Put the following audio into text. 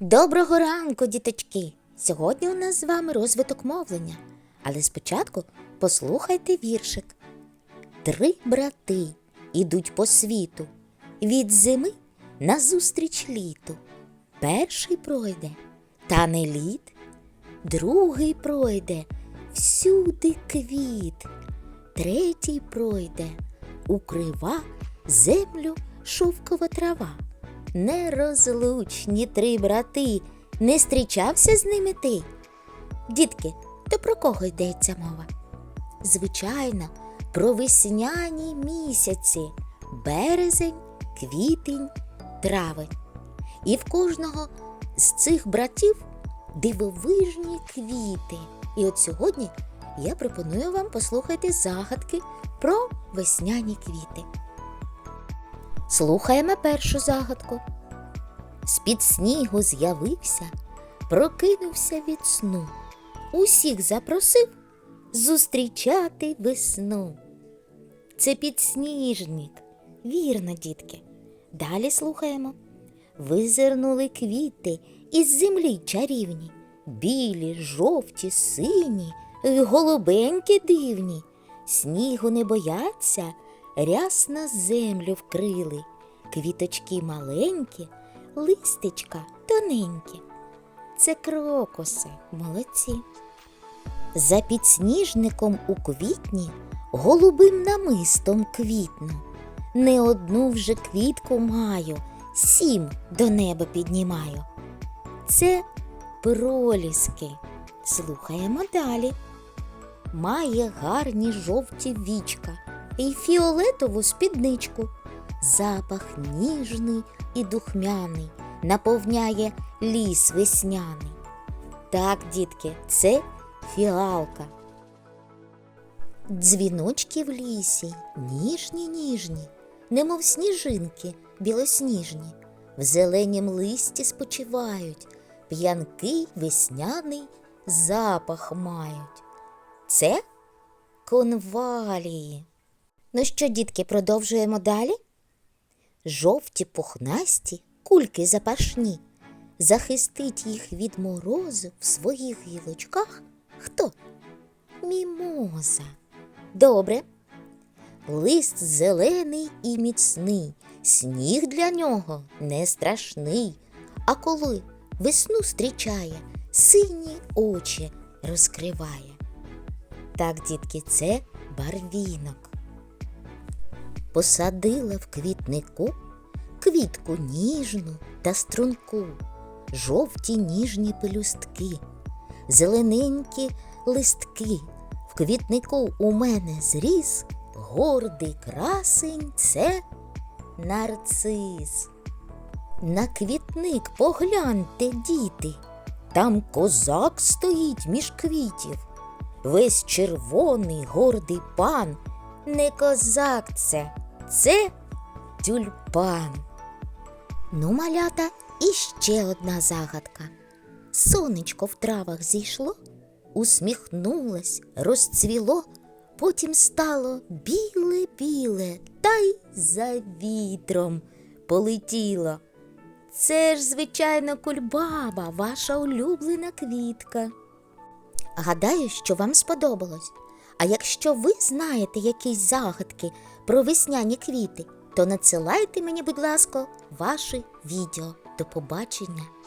Доброго ранку, діточки! Сьогодні у нас з вами розвиток мовлення. Але спочатку послухайте віршик. Три брати ідуть по світу від зими назустріч літу. Перший пройде, та не лід, другий пройде всюди квіт, третій пройде укрива землю шовкова трава. Нерозлучні три брати, не зустрічався з ними ти. Дітки, то про кого йдеться мова? Звичайно, про весняні місяці березень, квітень, травень. І в кожного з цих братів дивовижні квіти. І от сьогодні я пропоную вам послухати загадки про весняні квіти. Слухаємо першу загадку. З-під снігу з'явився, прокинувся від сну. Усіх запросив зустрічати весну. Це підсніжник. Вірно, дітки. Далі слухаємо. Визирнули квіти із землі чарівні, білі, жовті, сині, голубенькі дивні. Снігу не бояться, ряс на землю вкрили, квіточки маленькі, листечка тоненькі. Це крокуси, молодці. За підсніжником у квітні голубим намистом квітну. Не одну вже квітку маю, сім до неба піднімаю. Це проліски. Слухаємо далі. Має гарні жовті вічка і фіолетову спідничку. Запах ніжний і духмяний наповняє ліс весняний. Так, дітки, це фіалка. Дзвіночки в лісі ніжні ніжні, немов сніжинки білосніжні, в зеленім листі спочивають, п'янкий весняний запах мають. Це конвалії. Ну що, дітки, продовжуємо далі? Жовті пухнасті, кульки запашні. Захистить їх від морозу в своїх гілочках хто? Мімоза. Добре. Лист зелений і міцний, сніг для нього не страшний. А коли весну зустрічає, сині очі розкриває. Так, дітки, це барвінок. Посадила в квітнику квітку ніжну та струнку, жовті ніжні пелюстки, зелененькі листки. В квітнику у мене зріс гордий красень це нарцис. На квітник погляньте, діти, там козак стоїть між квітів. Весь червоний гордий пан. Не козак це, це тюльпан. Ну, малята, іще одна загадка. Сонечко в травах зійшло, усміхнулось, розцвіло, потім стало біле-біле, та й за вітром полетіло. Це ж, звичайно, кульбаба, ваша улюблена квітка. Гадаю, що вам сподобалось. А якщо ви знаєте якісь загадки про весняні квіти, то надсилайте мені, будь ласка, ваші відео. До побачення!